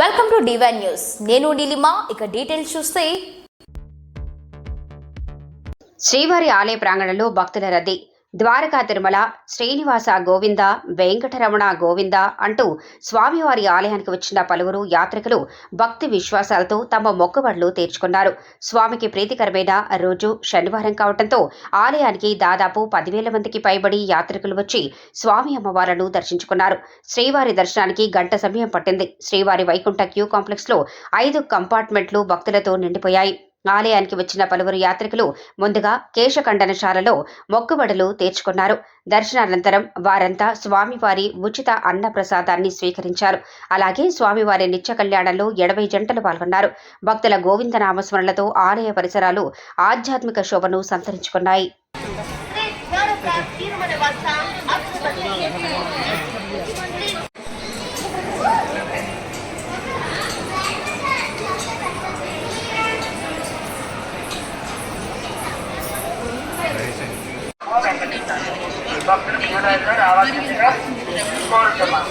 Welcome to divine news నేను నీలిమా ఇక details చూస్తే శ్రీవారి ఆలయ ప్రాంగణంలో భక్తుల రద్దీ. ద్వారకా తిరుమల శ్రీనివాస గోవింద వెంకటరమణ గోవింద అంటూ స్వామివారి ఆలయానికి వచ్చిన పలువురు యాత్రికులు భక్తి విశ్వాసాలతో తమ మొక్కుబడులు తీర్చుకున్నారు. స్వామికి ప్రీతికరమైన రోజు శనివారం కావడంతో ఆలయానికి దాదాపు పదివేల మందికి పైబడి యాత్రికులు వచ్చి స్వామి అమ్మవార్లను దర్శించుకున్నారు. శ్రీవారి దర్శనానికి గంట సమయం పట్టింది. శ్రీవారి వైకుంఠ క్యూ కాంప్లెక్స్లో ఐదు కంపార్ట్మెంట్లు భక్తులతో నిండిపోయాయి. ఆలయానికి వచ్చిన పలువురు యాత్రికులు ముందుగా కేశఖండనశాలలో మొక్కుబడులు తీర్చుకున్నారు. దర్శనానంతరం వారంతా స్వామివారి ఉచిత అన్న ప్రసాదాన్ని స్వీకరించారు. అలాగే స్వామివారి నిత్య కళ్యాణంలో ఎనభై జంటలు పాల్గొన్నారు. భక్తుల గోవిందనామస్మరణలతో ఆలయ పరిసరాలు ఆధ్యాత్మిక శోభను సంతరించుకున్నాయి. భక్తులు రావాల్సిందిగా కోరుతున్నాం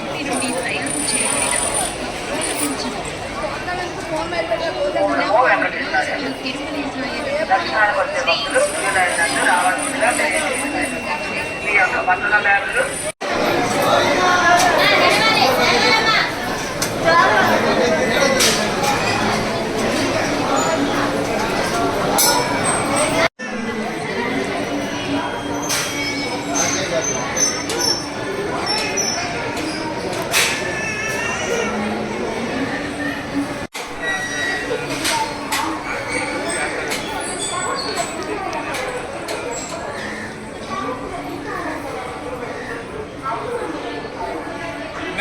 దర్శనానికి వచ్చే భక్తులు పూజలు రావాల్సిందిగా మీ యొక్క పట్టణ బ్యాంకులు